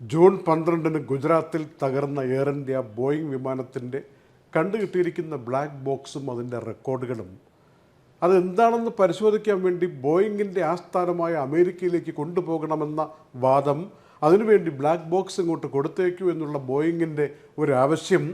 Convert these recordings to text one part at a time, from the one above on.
June പന്ത്രണ്ടിന് ഗുജറാത്തിൽ തകർന്ന എയർ ഇന്ത്യ ബോയിങ് വിമാനത്തിന്റെ കണ്ടുകിട്ടിയിരിക്കുന്ന ബ്ലാക്ക് ബോക്സും അതിന്റെ റെക്കോർഡുകളും. അതെന്താണെന്ന് പരിശോധിക്കാൻ വേണ്ടി ബോയിങ്ങിന്റെ ആസ്ഥാനമായ അമേരിക്കയിലേക്ക് കൊണ്ടുപോകണമെന്ന വാദം അതിനുവേണ്ടി ബ്ലാക്ക് ബോക്സ് ഇങ്ങോട്ട് കൊടുത്തേക്കൂ എന്നുള്ള ബോയിങ്ങിന്റെ ഒരു ആവശ്യം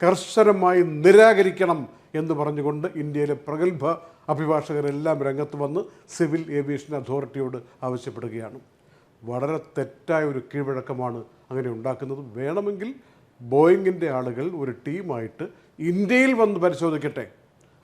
കർശനമായി നിരാകരിക്കണം എന്ന് പറഞ്ഞുകൊണ്ട് ഇന്ത്യയിലെ പ്രഗത്ഭ അഭിഭാഷകരെല്ലാം രംഗത്ത് വന്ന് സിവിൽ ഏവിയേഷൻ അതോറിറ്റിയോട് ആവശ്യപ്പെടുകയാണ്. വളരെ തെറ്റായ ഒരു കീഴ്വഴക്കമാണ് അങ്ങനെ ഉണ്ടാക്കുന്നത്. വേണമെങ്കിൽ ബോയിങ്ങിന്റെ ആളുകൾ ഒരു ടീമായിട്ട് ഇന്ത്യയിൽ വന്ന് പരിശോധിക്കട്ടെ.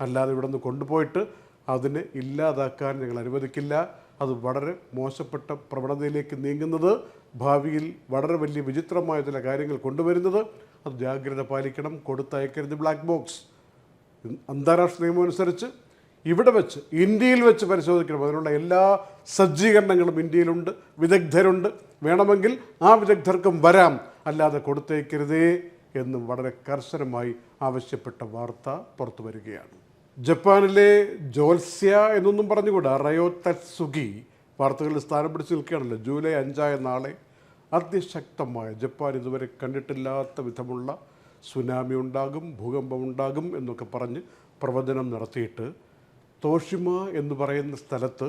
അല്ലാതെ ഇവിടെ നിന്ന് കൊണ്ടുപോയിട്ട് അതിനെ ഇല്ലാതാക്കാൻ ഞങ്ങൾ അനുവദിക്കില്ല. അത് വളരെ മോശപ്പെട്ട പ്രവണതയിലേക്ക് നീങ്ങുന്നത് ഭാവിയിൽ വളരെ വലിയ വിചിത്രമായ ചില കാര്യങ്ങൾ കൊണ്ടുവരുന്നത്. അത് ജാഗ്രത പാലിക്കണം. കൊടുത്തയക്കരുത് ബ്ലാക്ക് ബോക്സ് അന്താരാഷ്ട്ര നിയമം അനുസരിച്ച് ഇവിടെ വെച്ച് ഇന്ത്യയിൽ വെച്ച് പരിശോധിക്കണം. അതിനുള്ള എല്ലാ സജ്ജീകരണങ്ങളും ഇന്ത്യയിലുണ്ട് വിദഗ്ധരുണ്ട്. വേണമെങ്കിൽ ആ വിദഗ്ധർക്കും വരാം. അല്ലാതെ കൊടുത്തേക്കരുതേ എന്നും വളരെ കർശനമായി ആവശ്യപ്പെട്ട വാർത്ത പുറത്തു വരികയാണ്. ജപ്പാനിലെ ജോൽസ്യ എന്നൊന്നും പറഞ്ഞുകൂടാ? റയോ തത്സുഗി വാർത്തകളിൽ സ്ഥാനം പിടിച്ച് നിൽക്കുകയാണല്ലോ. ജൂലൈ അഞ്ചായ നാളെ അതിശക്തമായ ജപ്പാൻ ഇതുവരെ കണ്ടിട്ടില്ലാത്ത വിധമുള്ള സുനാമി ഉണ്ടാകും ഭൂകമ്പം ഉണ്ടാകും എന്നൊക്കെ പറഞ്ഞ് പ്രവചനം നടത്തിയിട്ട് തോഷിമ എന്ന് പറയുന്ന സ്ഥലത്ത്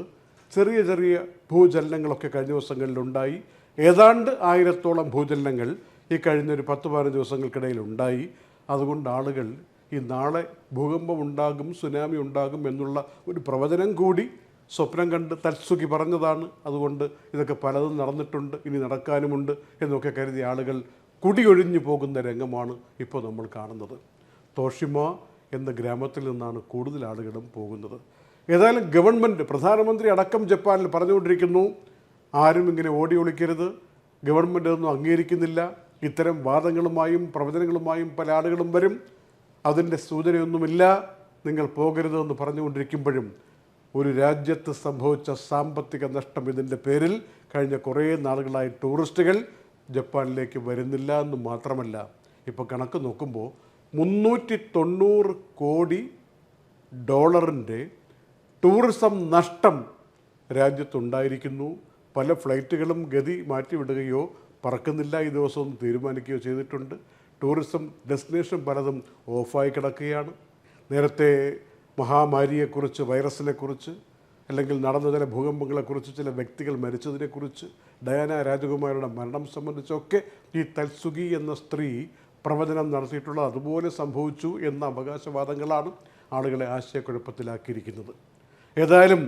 ചെറിയ ചെറിയ ഭൂചലനങ്ങളൊക്കെ കഴിഞ്ഞ ദിവസങ്ങളിലുണ്ടായി. ഏതാണ്ട് ആയിരത്തോളം ഭൂചലനങ്ങൾ ഈ കഴിഞ്ഞ ഒരു പത്ത് പതിനഞ്ച് ദിവസങ്ങൾക്കിടയിൽ ഉണ്ടായി അതുകൊണ്ട് ആളുകൾ ഈ നാളെ ഭൂകമ്പം ഉണ്ടാകും സുനാമി ഉണ്ടാകും എന്നുള്ള ഒരു പ്രവചനം കൂടി സ്വപ്നം കണ്ട് തത്സുഖി പറഞ്ഞതാണ്. അതുകൊണ്ട് ഇതൊക്കെ പലതും നടന്നിട്ടുണ്ട് ഇനി നടക്കാനുമുണ്ട് എന്നൊക്കെ കരുതിയ ആളുകൾ കുടിയൊഴിഞ്ഞു പോകുന്ന രംഗമാണ് ഇപ്പോൾ നമ്മൾ കാണുന്നത്. തോഷിമ എന്ന ഗ്രാമത്തിൽ നിന്നാണ് കൂടുതൽ ആളുകളും പോകുന്നത്. ഏതായാലും ഗവൺമെന്റ് പ്രധാനമന്ത്രി അടക്കം ജപ്പാനിൽ പറഞ്ഞുകൊണ്ടിരിക്കുന്നു ആരും ഇങ്ങനെ ഓടി ഒളിക്കരുത്. ഗവൺമെന്റ് ഒന്നും അംഗീകരിക്കുന്നില്ല. ഇത്തരം വാദങ്ങളുമായും പ്രവചനങ്ങളുമായും പല ആളുകളും വരും. അതിന്റെ സൂചനയൊന്നുമില്ല. നിങ്ങൾ പോകരുതെന്ന് പറഞ്ഞുകൊണ്ടിരിക്കുമ്പോഴും ഒരു രാജ്യത്ത് സംഭവിച്ച സാമ്പത്തിക നഷ്ടം ഇതിന്റെ പേരിൽ കഴിഞ്ഞ കുറേ നാളുകളായി ടൂറിസ്റ്റുകൾ ജപ്പാനിലേക്ക് വരുന്നില്ല എന്ന് മാത്രമല്ല. ഇപ്പോൾ കണക്ക് നോക്കുമ്പോൾ മുന്നൂറ്റി തൊണ്ണൂറ് കോടി ഡോളറിന്റെ ടൂറിസം നഷ്ടം രാജ്യത്തുണ്ടായിരിക്കുന്നു. പല ഫ്ലൈറ്റുകളും ഗതി മാറ്റിവിടുകയോ പറക്കുന്നില്ല. ഈ ദിവസമൊന്നും തീരുമാനിക്കുകയോ ചെയ്തിട്ടുണ്ട്. ടൂറിസം ഡെസ്റ്റിനേഷൻ പലതും ഓഫായി കിടക്കുകയാണ്. നേരത്തെ മഹാമാരിയെക്കുറിച്ച് വൈറസിനെക്കുറിച്ച് അല്ലെങ്കിൽ നടന്ന ചില ഭൂകമ്പങ്ങളെക്കുറിച്ച് ചില വ്യക്തികൾ മരിച്ചതിനെക്കുറിച്ച് ഡയാന രാജകുമാരിയുടെ മരണം സംബന്ധിച്ചൊക്കെ ഈ തൽസുഖി എന്ന സ്ത്രീ പ്രവചനം നടത്തിയിട്ടുള്ളത് അതുപോലെ സംഭവിച്ചു എന്ന അവകാശവാദങ്ങളാണ് ആളുകളെ ആശയക്കുഴപ്പത്തിലാക്കിയിരിക്കുന്നത്. ഏതായാലും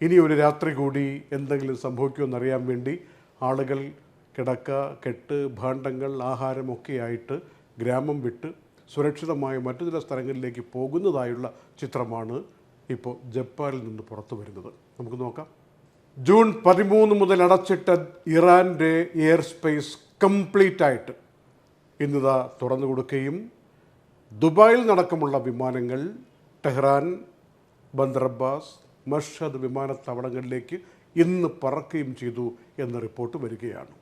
ഇനി ഒരു രാത്രി കൂടി എന്തെങ്കിലും സംഭവിക്കുമെന്നറിയാൻ വേണ്ടി ആളുകൾ കിടക്ക കെട്ട് ഭാണ്ഡങ്ങൾ ആഹാരമൊക്കെയായിട്ട് ഗ്രാമം വിട്ട് സുരക്ഷിതമായ മറ്റു ചില സ്ഥലങ്ങളിലേക്ക് പോകുന്നതായുള്ള ചിത്രമാണ് ഇപ്പോൾ ജപ്പാനിൽ നിന്ന് പുറത്തു വരുന്നത്. നമുക്ക് നോക്കാം. ജൂൺ പതിമൂന്ന് മുതൽ അടച്ചിട്ട ഇറാന്റെ എയർ സ്പേസ് കംപ്ലീറ്റ് ആയിട്ട് ഇന്നിതാ തുറന്നു കൊടുക്കുകയും ദുബായിൽ നടക്കമുള്ള വിമാനങ്ങൾ ടെഹ്റാൻ ബന്ദർ അബ്ബാസ് മഷദ് വിമാനത്താവളങ്ങളിലേക്ക് ഇന്ന് പറക്കുകയും ചെയ്തു എന്ന റിപ്പോർട്ട് വരികയാണ്.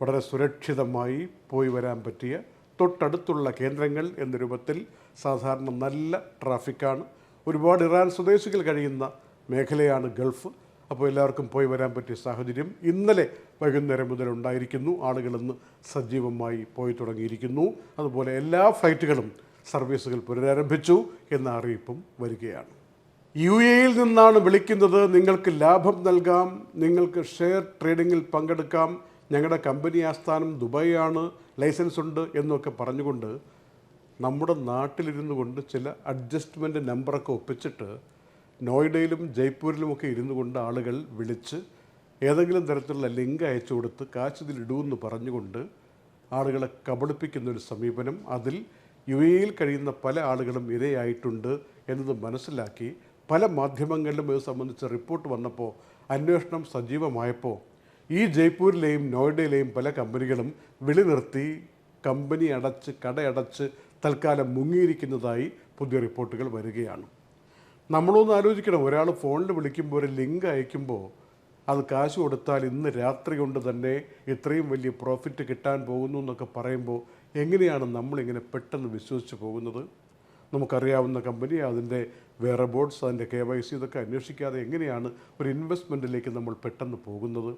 വളരെ സുരക്ഷിതമായി പോയി വരാൻ പറ്റിയ തൊട്ടടുത്തുള്ള കേന്ദ്രങ്ങൾ എന്ന രൂപത്തിൽ സാധാരണ നല്ല ട്രാഫിക്കാണ്. ഒരുപാട് ഇറാൻ സ്വദേശികൾ കഴിയുന്ന മേഖലയാണ് ഗൾഫ്. അപ്പോൾ എല്ലാവർക്കും പോയി വരാൻ പറ്റിയ സാഹചര്യം ഇന്നലെ വൈകുന്നേരം മുതൽ ഉണ്ടായിരിക്കുന്നു. ആളുകൾ ഇന്ന് സജീവമായി പോയി തുടങ്ങിയിരിക്കുന്നു. അതുപോലെ എല്ലാ ഫ്ലൈറ്റുകളും സർവീസുകൾ പുനരാരംഭിച്ചു എന്ന അറിയിപ്പും വരികയാണ്. യു എയിൽ നിന്നാണ് വിളിക്കുന്നത്. നിങ്ങൾക്ക് ലാഭം നൽകാം. നിങ്ങൾക്ക് ഷെയർ ട്രേഡിങ്ങിൽ പങ്കെടുക്കാം. ഞങ്ങളുടെ കമ്പനി ആസ്ഥാനം ദുബായാണ്. ലൈസൻസ് ഉണ്ട് എന്നൊക്കെ പറഞ്ഞുകൊണ്ട് നമ്മുടെ നാട്ടിലിരുന്നു കൊണ്ട് ചില അഡ്ജസ്റ്റ്മെന്റ് നമ്പറൊക്കെ ഒപ്പിച്ചിട്ട് നോയിഡയിലും ജയ്പൂരിലുമൊക്കെ ഇരുന്നു കൊണ്ട് ആളുകൾ വിളിച്ച് ഏതെങ്കിലും തരത്തിലുള്ള ലിങ്ക് അയച്ചു കൊടുത്ത് കാശിതിലിടൂന്ന് പറഞ്ഞുകൊണ്ട് ആളുകളെ കബളിപ്പിക്കുന്ന ഒരു സമീപനം അതിൽ യു എയിൽ കഴിയുന്ന പല ആളുകളും ഇരയായിട്ടുണ്ട് എന്നത് മനസ്സിലാക്കി പല മാധ്യമങ്ങളിലും ഇത് സംബന്ധിച്ച റിപ്പോർട്ട് വന്നപ്പോൾ അന്വേഷണം സജീവമായപ്പോൾ ഈ ജയ്പൂരിലെയും നോയിഡയിലെയും പല കമ്പനികളും വിളി നിർത്തി കമ്പനി അടച്ച് കടയടച്ച് തൽക്കാലം മുങ്ങിയിരിക്കുന്നതായി പുതിയ റിപ്പോർട്ടുകൾ വരികയാണ്. നമ്മളൊന്ന് ആലോചിക്കണം. ഒരാൾ ഫോണിൽ വിളിക്കുമ്പോൾ ഒരു ലിങ്ക് അയക്കുമ്പോൾ അത് കാശ് കൊടുത്താൽ ഇന്ന് രാത്രി കൊണ്ട് തന്നെ ഇത്രയും വലിയ പ്രോഫിറ്റ് കിട്ടാൻ പോകുന്നു എന്നൊക്കെ പറയുമ്പോൾ എങ്ങനെയാണ് നമ്മളിങ്ങനെ പെട്ടെന്ന് വിശ്വസിച്ച് പോകുന്നത്? നമുക്കറിയാവുന്ന കമ്പനി അതിന്റെ വേറെ ബോർഡ്സ് അതിന്റെ കെ വൈ സി ഇതൊക്കെ അന്വേഷിക്കാതെ എങ്ങനെയാണ് ഒരു ഇൻവെസ്റ്റ്മെന്റിലേക്ക് നമ്മൾ പെട്ടെന്ന് പോകുന്നത്?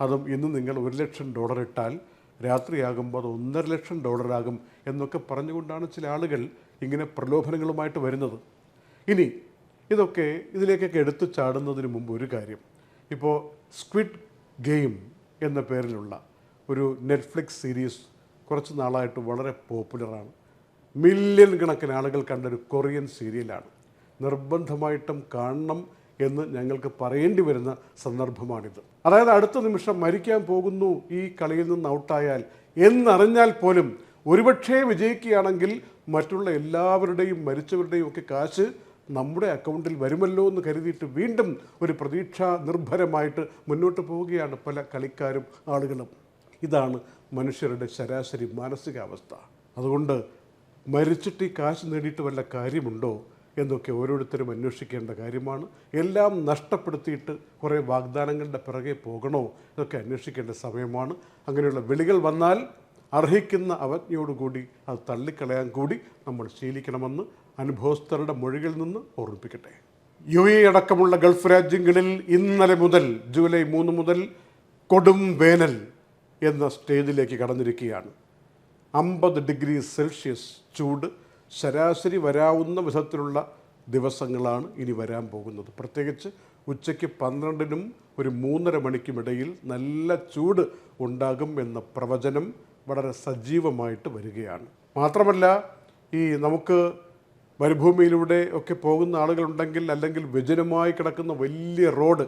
അതും ഇന്ന് നിങ്ങൾ ഒരു ലക്ഷം ഡോളർ ഇട്ടാൽ രാത്രിയാകുമ്പോൾ അത് ഒന്നര ലക്ഷം ഡോളറാകും എന്നൊക്കെ പറഞ്ഞുകൊണ്ടാണ് ചില ആളുകൾ ഇങ്ങനെ പ്രലോഭനങ്ങളുമായിട്ട് വരുന്നത്. ഇനി ഇതൊക്കെ ഇതിലേക്കൊക്കെ എടുത്തു ചാടുന്നതിന് മുമ്പ് ഒരു കാര്യം. ഇപ്പോൾ സ്ക്വിഡ് ഗെയിം എന്ന പേരിലുള്ള ഒരു നെറ്റ്ഫ്ലിക്സ് സീരീസ് കുറച്ച് നാളായിട്ട് വളരെ പോപ്പുലറാണ് മില്യൺ കണക്കിന് ആളുകൾ കണ്ടൊരു കൊറിയൻ സീരിയലാണ് നിർബന്ധമായിട്ടും കാണണം എന്ന് ഞങ്ങൾക്ക് പറയേണ്ടി വരുന്ന സന്ദർഭമാണിത്. അതായത് അടുത്ത നിമിഷം മരിക്കാൻ പോകുന്നു ഈ കളിയിൽ നിന്ന് ഔട്ടായാൽ എന്നറിഞ്ഞാൽ പോലും ഒരുപക്ഷേ വിജയിക്കുകയാണെങ്കിൽ മറ്റുള്ള എല്ലാവരുടെയും മരിച്ചവരുടെയും ഒക്കെ കാശ് നമ്മുടെ അക്കൗണ്ടിൽ വരുമല്ലോ എന്ന് കരുതിയിട്ട് വീണ്ടും ഒരു പ്രതീക്ഷ നിർഭരമായിട്ട് മുന്നോട്ട് പോവുകയാണ് പല കളിക്കാരും ആളുകളും. ഇതാണ് മനുഷ്യരുടെ ശരാശരി മാനസികാവസ്ഥ. അതുകൊണ്ട് മരിച്ചിട്ട് ഈ കാശ് നേടിയിട്ട് വല്ല കാര്യമുണ്ടോ എന്നൊക്കെ ഓരോരുത്തരും അന്വേഷിക്കേണ്ട കാര്യമാണ്. എല്ലാം നഷ്ടപ്പെടുത്തിയിട്ട് കുറേ വാഗ്ദാനങ്ങളുടെ പിറകെ പോകണോ എന്നൊക്കെ അന്വേഷിക്കേണ്ട സമയമാണ്. അങ്ങനെയുള്ള വിളികൾ വന്നാൽ അർഹിക്കുന്ന അവജ്ഞയോടുകൂടി അത് തള്ളിക്കളയാൻ കൂടി നമ്മൾ ശീലിക്കണമെന്ന് അനുഭവസ്ഥരുടെ മൊഴികളിൽ നിന്ന് ഓർമ്മിപ്പിക്കട്ടെ. യു എ അടക്കമുള്ള ഗൾഫ് രാജ്യങ്ങളിൽ ഇന്നലെ മുതൽ ജൂലൈ മൂന്ന് മുതൽ കൊടും വേനൽ എന്ന സ്റ്റേജിലേക്ക് കടന്നിരിക്കുകയാണ്. അമ്പത് ഡിഗ്രി സെൽഷ്യസ് ചൂട് ശരാശരി വരാവുന്ന വിധത്തിലുള്ള ദിവസങ്ങളാണ് ഇനി വരാൻ പോകുന്നത്. പ്രത്യേകിച്ച് ഉച്ചയ്ക്ക് പന്ത്രണ്ടിനും ഒരു മൂന്നര മണിക്കുമിടയിൽ നല്ല ചൂട് ഉണ്ടാകും എന്ന പ്രവചനം വളരെ സജീവമായിട്ട് വരികയാണ്. മാത്രമല്ല ഈ നമുക്ക് മരുഭൂമിയിലൂടെ ഒക്കെ പോകുന്ന ആളുകളുണ്ടെങ്കിൽ അല്ലെങ്കിൽ വ്യജനമായി കിടക്കുന്ന വലിയ റോഡ്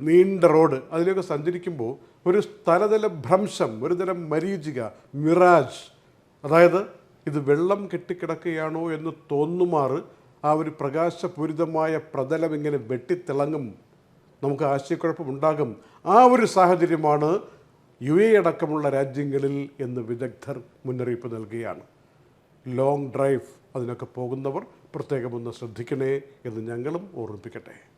നീണ്ട റോഡ് അതിലൊക്കെ സഞ്ചരിക്കുമ്പോൾ ഒരു സ്ഥലതല ഭ്രംശം ഒരു തരം മരീചിക മിറാജ്. അതായത് ഇത് വെള്ളം കെട്ടിക്കിടക്കുകയാണോ എന്ന് തോന്നുമാറ് ആ ഒരു പ്രകാശപൂരിതമായ പ്രതലം ഇങ്ങനെ വെട്ടിത്തിളങ്ങും. നമുക്ക് ആശയക്കുഴപ്പമുണ്ടാകും. ആ ഒരു സാഹചര്യമാണ് യു എ അടക്കമുള്ള രാജ്യങ്ങളിൽ എന്ന് വിദഗ്ധർ മുന്നറിയിപ്പ് നൽകുകയാണ്. ലോങ് ഡ്രൈവ് അതിനൊക്കെ പോകുന്നവർ പ്രത്യേകം ഒന്ന് ശ്രദ്ധിക്കണേ എന്ന് ഞങ്ങളും ഓർമ്മിപ്പിക്കട്ടെ.